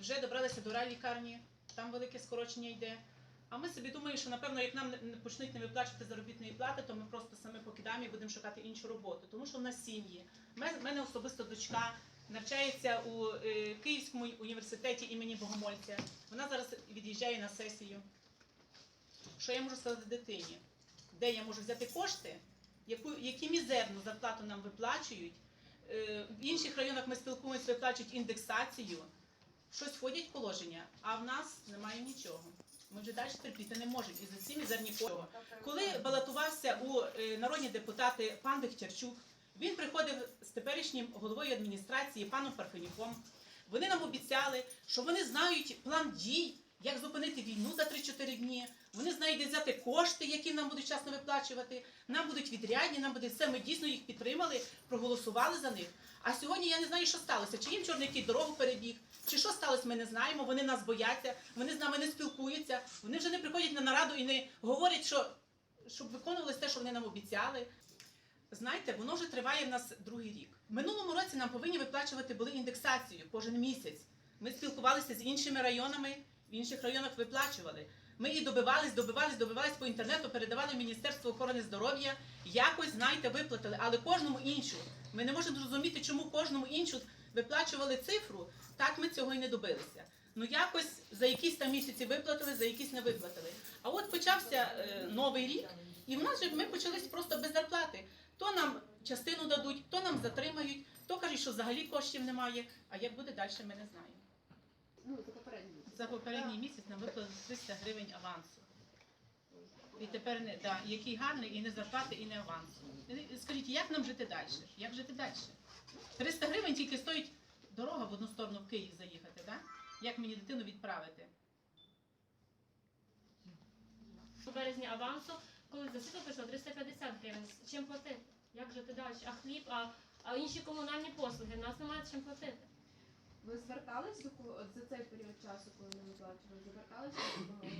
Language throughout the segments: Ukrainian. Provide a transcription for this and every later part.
вже добралися до райлікарні, там велике скорочення йде. А ми собі думаємо, що напевно, як нам не- почнуть не виплачувати заробітної плати, то ми просто саме покидаємо і будемо шукати іншу роботу. Тому що в нас сім'ї. У мене особисто дочка навчається у е, Київському університеті імені Богомольця. Вона зараз від'їжджає на сесію. Що я можу сказати дитині? Де я можу взяти кошти, яку, які мізерну зарплату нам виплачують? Е, В інших районах ми спілкуємося, виплачують індексацію. Щось входять в положення, а в нас немає нічого. Ми вже далі терпіти не можемо і за ці мізерні кошти. Коли балотувався у е, народні депутати пан Дегтярчук, він приходив з теперішнім головою адміністрації паном Парфенюком. Вони нам обіцяли, що вони знають план дій, як зупинити війну за 3-4 дні. Вони знають, де взяти кошти, які нам будуть часно виплачувати. Нам будуть відрядні, нам буде все. Ми дійсно їх підтримали, проголосували за них. А сьогодні я не знаю, що сталося. Чи їм чорний кіт дорогу перебіг, чи що сталося, ми не знаємо. Вони нас бояться, вони з нами не спілкуються. Вони вже не приходять на нараду і не говорять, що щоб виконувалось те, що вони нам обіцяли. Знаєте, воно вже триває в нас другий рік. Минулому році нам повинні виплачувати були індексацію кожен місяць. Ми спілкувалися з іншими районами, в інших районах виплачували. Ми і добивались, добивались, добивались по інтернету, передавали Міністерство охорони здоров'я. Якось, знаєте, виплатили, але кожному іншу. Ми не можемо зрозуміти, чому кожному іншу виплачували цифру. Так ми цього і не добилися. Ну якось за якісь там місяці виплатили, за якісь не виплатили. А от почався е, новий рік, і в нас же ми почались просто без зарплати. То нам частину дадуть, то нам затримають, то кажуть, що взагалі коштів немає. А як буде далі, ми не знаємо. Ну, це попередньо. За попередній місяць нам виплатили 300 гривень авансу. І тепер не да, який гарний, і не зарплати, і не авансу. Скажіть, як нам жити далі? Як жити далі? 300 гривень тільки стоїть дорога в одну сторону в Київ заїхати, так? Як мені дитину відправити? У березні авансу, коли за світло прийшло 350 гривень. Чим платити? Як жити далі? А хліб, а, а інші комунальні послуги. У нас немає чим платити. Ви звертались до кого- от за цей період часу, коли не виплачували? Зверталися до допомоги?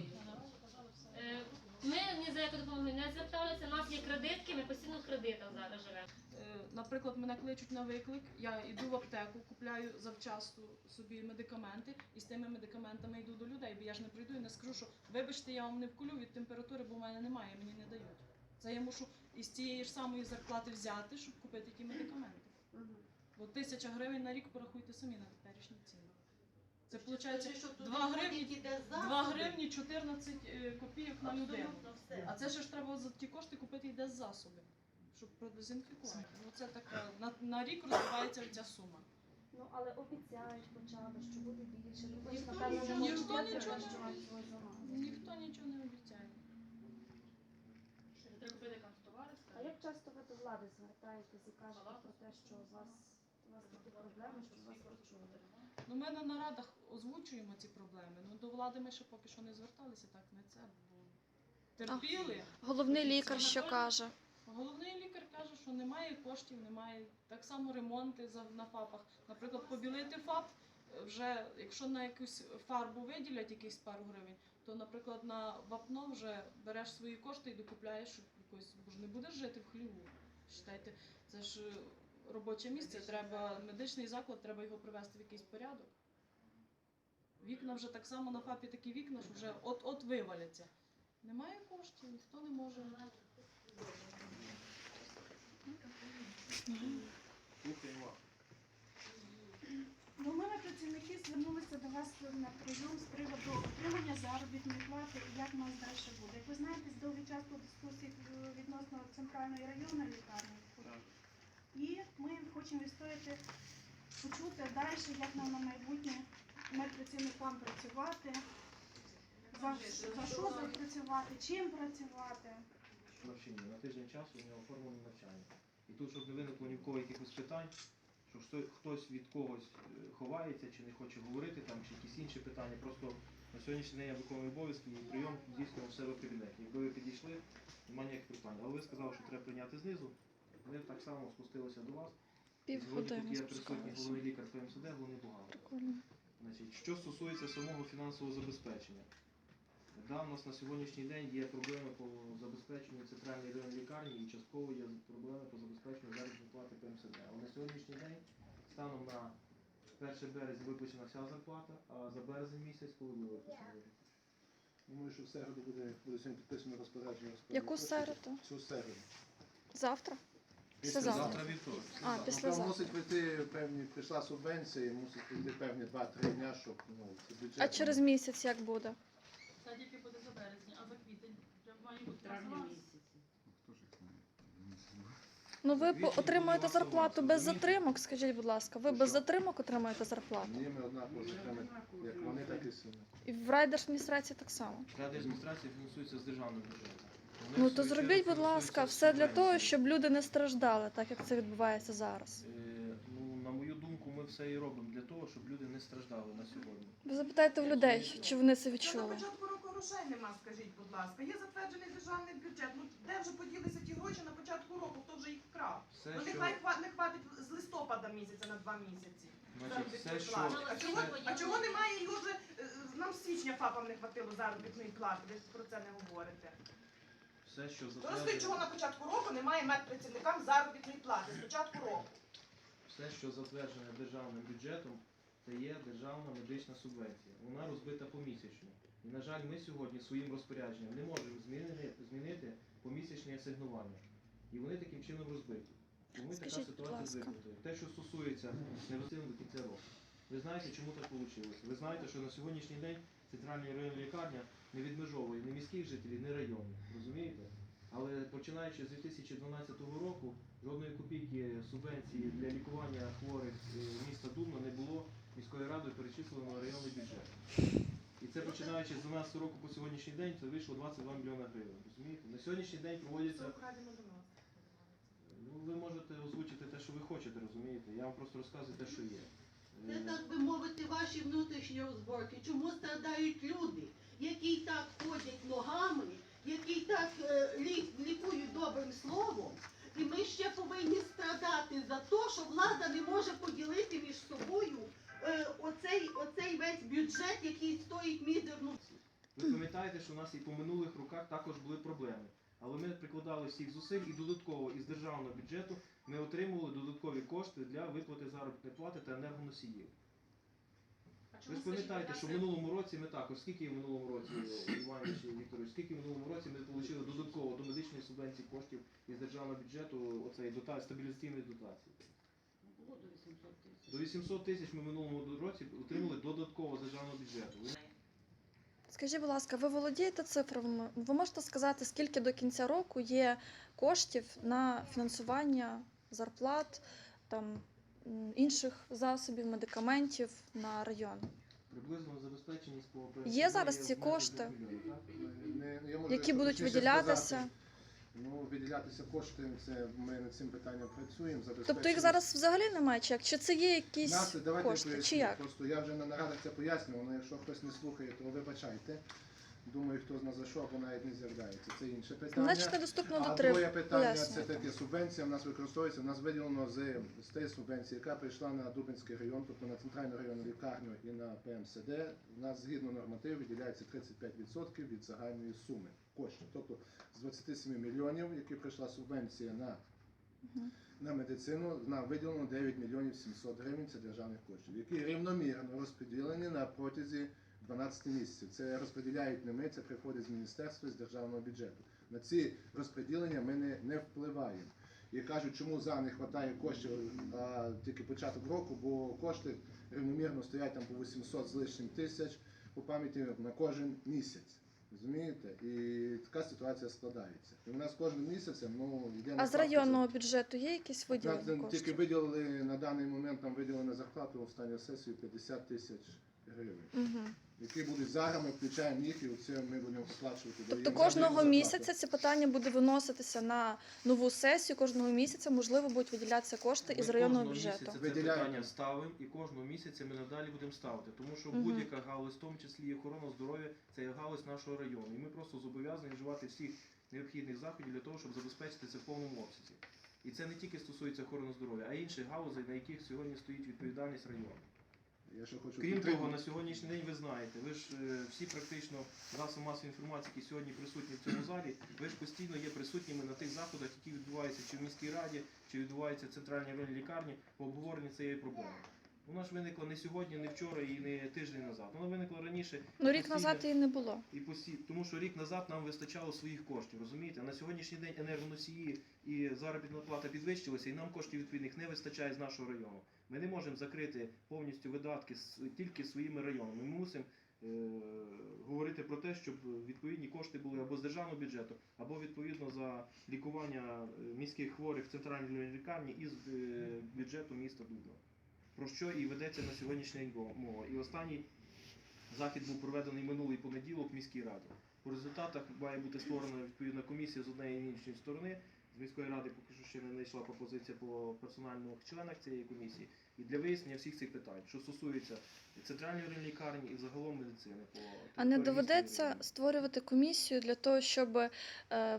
Е, Ми ні за яку допомогу не зверталися. У нас є кредитки, ми постійно в кредитах зараз живемо. Е, Наприклад, мене кличуть на виклик, я йду в аптеку, купляю завчасно собі медикаменти і з тими медикаментами йду до людей, бо я ж не прийду і не скажу, що вибачте, я вам не вколю від температури, бо в мене немає, мені не дають. Це я мушу із тієї ж самої зарплати взяти, щоб купити ті медикаменти. Бо тисяча гривень на рік порахуйте самі на теперішні ціни. Це виходить Скажи, що 2 гривні, входять 2 гривні 14 е, копійок на людину. А це ще ж треба за ті кошти купити йде з засоби, щоб продезінфікувати. Ну це така на, на рік розвивається ця сума. Ну, але обіцяють хоча б, що буде більше. Ну, ж, Ніхто нічого- ніхто нічого не. Ніхто нічого не обіцяє. Треба купити товари. А як часто ви до влади звертаєтесь і кажете про те, що у вас, у вас такі проблеми, що вас почули? Ну ми на нарадах озвучуємо ці проблеми. Ну до влади ми ще поки що не зверталися, так не це бо терпіли. Головний лікар що каже? Головний лікар каже, що немає коштів, немає так само ремонти на ФАПах. Наприклад, побілити ФАП е, вже, якщо на якусь фарбу виділять якісь пару гривень, то, наприклад, на вапно вже береш свої кошти і докупляєш якось, бо ж не будеш жити в хліву. Считайте, це ж е, робоче місце, треба медичний заклад, треба його привести в якийсь порядок. Вікна вже так само на ФАПі такі вікна, що вже от-от виваляться. Немає коштів, ніхто не може. До мене працівники звернулися до вас на прийом з приводу отримання заробітної плати і як у нас далі буде. Як ви знаєте, довгий час по дискусії відносно центральної районної лікарні. Хочемо відстояти, почути далі, як нам на майбутнє медпрацівникам працювати, за, за що працювати, чим працювати. навчання. На тиждень часу не оформлено навчання. І тут, щоб не виникло ні в кого якихось питань, що хтось від когось е, ховається чи не хоче говорити, там, чи якісь інші питання. Просто на сьогоднішній день я виконую обов'язки і прийом дійсно у себе в кабінеті. Якби ви підійшли, немає ніяких питань. Але ви сказали, що треба прийняти знизу. Ми так само спустилися до вас. Півгодини тут присутній головний лікар ПМСД, головний бухгалтер. Прикольно. Значить, що стосується самого фінансового забезпечення, да, у нас на сьогоднішній день є проблеми по забезпеченню центральної районної лікарні і частково є проблеми по забезпеченню заробітної плати ПМСД. Але на сьогоднішній день, станом на 1 березня виплачена вся зарплата, а за березень місяць коли буде виплачена? Думаю, що в середу буде, буде сьогодні підписано розпорядження. Яку середу? Цю середу. Завтра? Після Завтра. Завтра вівторок. А, післязавтра. мусить прийти певні, прийшла субвенція, і мусить прийти певні 2-3 дня, щоб ну, бюджет. А через місяць як буде? Це тільки буде за березень, а за квітень вже має бути травні місяці. Ну ви по- отримуєте зарплату без затримок, скажіть, будь ласка. Ви без затримок отримуєте зарплату. Ні, ми однаково живемо, як вони, так і самі. І в райдержадміністрації так само. Рада адміністрації фінансується з державного бюджету. Ну то зробіть, будь ласка, все для того, щоб люди не страждали, так як це відбувається зараз. Е, Ну, на мою думку, ми все і робимо для того, щоб люди не страждали на сьогодні. Ви запитайте в людей, чи вони це Та на відчули. початку року грошей нема, скажіть, будь ласка. Є затверджений державний бюджет. Ну де вже поділися ті гроші на початку року? Хто вже їх вкрав? Все, Ну що, нехай хва- не хватить з листопада місяця на два місяці. значить, все, що. А чого, все, а чого немає і вже е, нам з січня ФАПам не хватило заробітної плати? Ви про це не говорите. Все, що То чого на початку року немає медпрацівникам заробітної плати з початку року. все, що затверджене державним бюджетом, це є державна медична субвенція. Вона розбита помісячно. І, на жаль, ми сьогодні своїм розпорядженням не можемо змінити, змінити помісячні асигнування. І вони таким чином розбиті. Тому така Скажіть, будь ситуація з ласка. виплатою. Те, що стосується невестивно до кінця року. Ви знаєте, чому так вийшло? Ви знаєте, що на сьогоднішній день центральна районна лікарня не відмежовує ні міських жителів, ні районних. Розумієте? Але починаючи з 2012 року жодної копійки субвенції для лікування хворих е, міста Дубна не було міською радою перечислено на районний бюджет. І це починаючи з 12 року по сьогоднішній день, це вийшло 22 мільйона гривень. Розумієте? На сьогоднішній день проводяться. нас. Ну, ви можете озвучити те, що ви хочете, розумієте? Я вам просто розказую те, що є. Це так би мовити ваші внутрішні розборки. Чому страдають люди, які так ходять ногами, які так е, лі- лікують добрим словом, і ми ще повинні страдати за те, що влада не може поділити між собою е, оцей, оцей весь бюджет, який стоїть мізерну Ви пам'ятаєте, що у нас і по минулих роках також були проблеми. Але ми прикладали всіх зусиль і додатково із державного бюджету ми отримували додаткові кошти для виплати заробітної плати та енергоносіїв. Ви ж пам'ятаєте, що в минулому році ми також, скільки в минулому році, Іванович Вікторович, скільки в минулому році ми отримали додатково до медичної субвенції коштів із державного бюджету оцеї дота... стабілізаційної дотації. було до 800 тисяч. До 800 тисяч ми в минулому році отримали додатково з державного бюджету. Скажіть, будь ласка, ви володієте цифрами? Ви можете сказати, скільки до кінця року є коштів на фінансування зарплат, там інших засобів, медикаментів на район? Приблизно забезпеченість по Є зараз ці кошти? можу Які будуть виділятися? Ну, виділятися кошти, це ми над цим питанням працюємо. Тобто їх зараз взагалі немає, чи як? Чи це є якісь Нас, давайте кошти, поясню. чи як? Просто я вже на нарадах це пояснював, але якщо хтось не слухає, то вибачайте. Думаю, хто з нас за що, або навіть не з'являється. Це інше питання. Значить, недоступно А друге три. питання це таке субвенція. В нас використовується. У нас виділено з, з тієї субвенції, яка прийшла на Дубинський район, тобто на центральну районну лікарню і на ПМСД. У нас згідно нормативу виділяється 35% від загальної суми коштів. Тобто з 27 мільйонів, які прийшла субвенція на на медицину нам виділено 9 мільйонів 700 гривень це державних коштів, які рівномірно розподілені на протязі 12 місяців. Це розподіляють не ми, це приходить з міністерства з державного бюджету. На ці розподілення ми не, не впливаємо. І кажуть, чому за не вистачає коштів а, тільки початок року, бо кошти рівномірно стоять там по 800 з лишнім тисяч по пам'яті на кожен місяць. Розумієте? І така ситуація складається. І у нас кожним місяцем ну, йде А з за- районного бюджету є якісь виділені нам тільки виділили на даний момент нам виділили зарплату останню сесію 50 тисяч гривень, Угу. Які будуть зараз, ми включаємо їх і оце ми будемо оплачувати. Тобто кожного місяця це питання буде виноситися на нову сесію. Кожного місяця можливо будуть виділятися кошти із Ми районного кожного бюджету. місяця це питання ставимо і кожного місяця ми надалі будемо ставити. Тому що Мгм. будь-яка галузь, в тому числі і охорона здоров'я, це є галузь нашого району. І ми просто зобов'язані вживати всіх необхідних заходів для того, щоб забезпечити це в повному обсязі. І це не тільки стосується охорони здоров'я, а й інших галузей, на яких сьогодні стоїть відповідальність району. Я ще хочу Крім підтримати. того, на сьогоднішній день ви знаєте, ви ж е, всі практично засоби масової інформації, які сьогодні присутні в цьому залі, ви ж постійно є присутніми на тих заходах, які відбуваються чи в міській раді, чи відбуваються в центральній районній лікарні по обговоренню цієї проблеми. Вона ж виникла не сьогодні, не вчора і не тиждень назад. Вона виникла раніше. Ну рік постійно- назад її не було. і посі... тому що рік назад нам вистачало своїх коштів, розумієте? На сьогоднішній день енергоносії і заробітна плата підвищилася, і нам коштів відповідних не вистачає з нашого району. Ми не можемо закрити повністю видатки з... тільки своїми районами. Ми мусимо е... говорити про те, щоб відповідні кошти були або з державного бюджету, або відповідно за лікування е, міських хворих в центральній лікарні із е... бюджету міста Дубна. Про що і ведеться на сьогоднішній день мова. І останній Захід був проведений минулий понеділок в міській раді. По результатах має бути створена відповідна комісія з однієї і іншої сторони. Міської ради поки що ще не знайшла пропозиція по персональних членах цієї комісії. І для вияснення всіх цих питань, що стосується центральної лікарні і загалом медицини. По А не доведеться міста. створювати комісію для того, щоб е,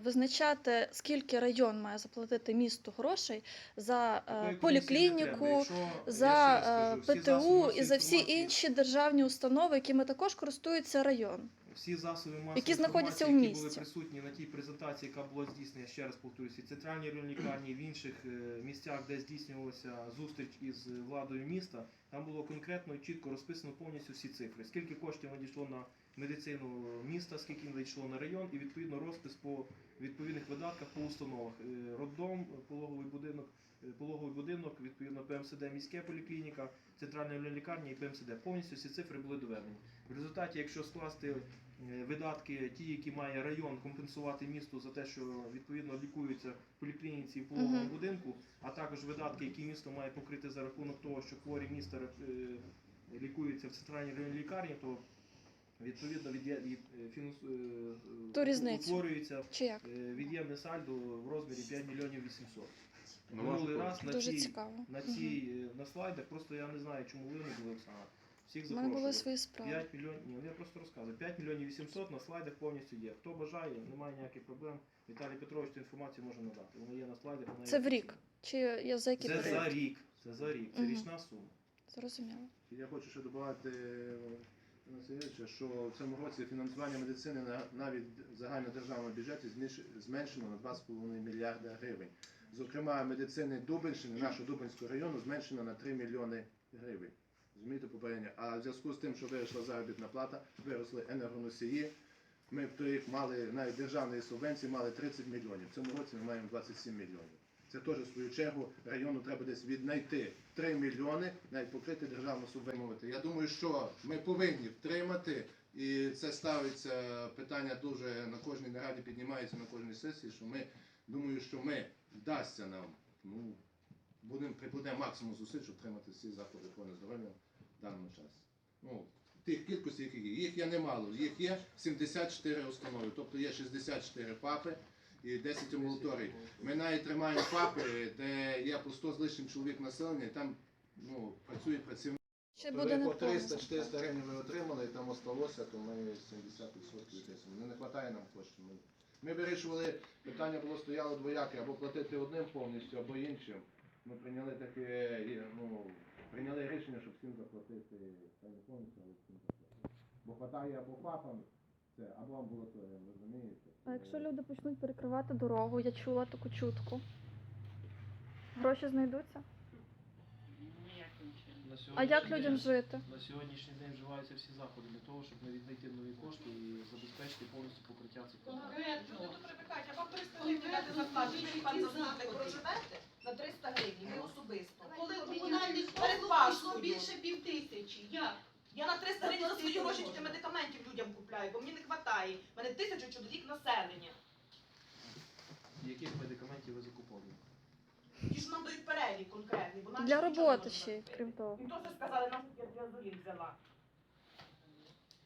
визначати, скільки район має заплатити місту грошей за е, поліклініку, Якщо, за е, скажу, ПТУ і за всі інші державні установи, якими також користується район. Всі засоби масової Які знаходяться у які були присутні на тій презентації, яка була здійснена, ще раз повторюся, в центральній районній лікарні, в інших е, місцях, де здійснювалася зустріч із владою міста, там було конкретно і чітко розписано повністю всі цифри. Скільки коштів надійшло на медицину міста, скільки надійшло на район, і відповідно розпис по відповідних видатках по установах. Е, Роддом, пологовий будинок, пологовий будинок, відповідно ПМСД, міська поліклініка, центральна лікарня і ПМСД. Повністю всі цифри були доведені. В результаті, якщо скласти е, видатки, ті, які має район компенсувати місту за те, що відповідно лікуються в поліклініці і в пологовому будинку, а також видатки, які місто має покрити за рахунок того, що хворі міста е, лікуються в центральній лікарні, то відповідно від, від фінанс, е, е, утворюється від'ємне сальдо в розмірі 5 мільйонів 800. Ну, Минулий раз на Дуже цій, цікаво. на цій е, на слайдах, просто я не знаю, чому ви не були Оксана. Всіх У мене запрошую. були свої справи. 5 мільйонів, ні, ну я просто розказую. 5 мільйонів 800 на слайдах повністю є. Хто бажає, немає ніяких проблем. Віталій Петрович цю інформацію може надати. Вона є на слайдах. вона Це є в рік. Чи я за який Це за період? рік. Це за рік. Це Мгм. річна сума. Зрозуміло. Я хочу ще додати Васильовича, що в цьому році фінансування медицини на навіть в загальнодержавному бюджеті зміш- зменшено на 2,5 мільярда гривень. Зокрема, медицини Дубенщини, нашого Дубенського району, зменшено на 3 мільйони гривень. Розумієте, попередньо. А в зв'язку з тим, що виросла заробітна плата, виросли енергоносії. Ми в той рік мали навіть державної субвенції мали 30 мільйонів. В цьому році ми маємо 27 мільйонів. Це теж в свою чергу району треба десь віднайти 3 мільйони, навіть покрити державну субвенцію. Я думаю, що ми повинні втримати, і це ставиться питання дуже на кожній нараді, піднімається на кожній сесії. Що ми думаю, що ми вдасться нам. Ну будемо прикладемо максимум зусиль, щоб втримати всі заклади охорони здоров'я в даному часі. Ну, тих кількості, які є. Їх є немало. Їх є 74 установи, тобто є 64 ПАПи і 10 амбулаторій. Ми навіть тримаємо ФАПи, де є по 100 з лишнім чоловік населення, і там ну, працюють працівники. Ще То буде ви по 300-400 гривень ви отримали, і там осталося, то ми 70% відтиснули. Ну, Не вистачає нам коштів. Ми, вирішували, питання було стояло двояке, або платити одним повністю, або іншим. Ми прийняли таке, ну, прийняли рішення, щоб всім заплатити, та не повністю, але всім заплатити. Бо хватає або ФАПам, це, або амбулаторіям, розумієте? А якщо люди почнуть перекривати дорогу, я чула таку чутку. Гроші знайдуться? А як людям день- жити? На сьогоднішній день вживаються всі заходи для того, щоб не віднайти нові кошти і забезпечити повністю покриття цих. Люди привикають, а вам 300 гривень дати зарплату, ви пан заступник проживете на 300 гривень, ви особисто. Коли комунальних Перед послуг Пасхою. пішло більше пів тисячі. Як? Я на 300 гривень за свої гроші тільки медикаментів людям купляю, бо мені не вистачає. У мене тисяча чоловік населення. Яких медикаментів ви закуповуєте? Ті, що нам дають перелік конкретний. Бо нам Для нічого не роботи можна ще, купити. крім того. І то все сказали, нам я діазолін взяла.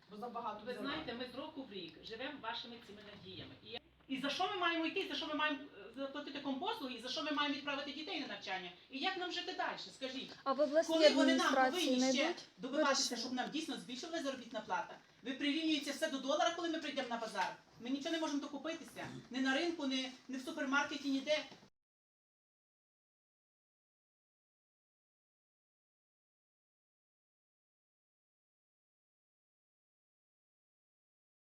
Бо забагато Ви взяла. знаєте, ми з року в рік живемо вашими цими надіями. І, я- і за що ми маємо йти, за що ми маємо е, заплатити компослуги, і за що ми маємо відправити дітей на навчання? І як нам жити далі? Скажіть, А в обласній коли вони нам адміністрації повинні ще добиватися, щоб нам дійсно збільшила заробітна плата? Ви прирівнюєте все до долара, коли ми прийдемо на базар. Ми нічого не можемо докупитися. Ні на ринку, ні, ні в супермаркеті, ніде.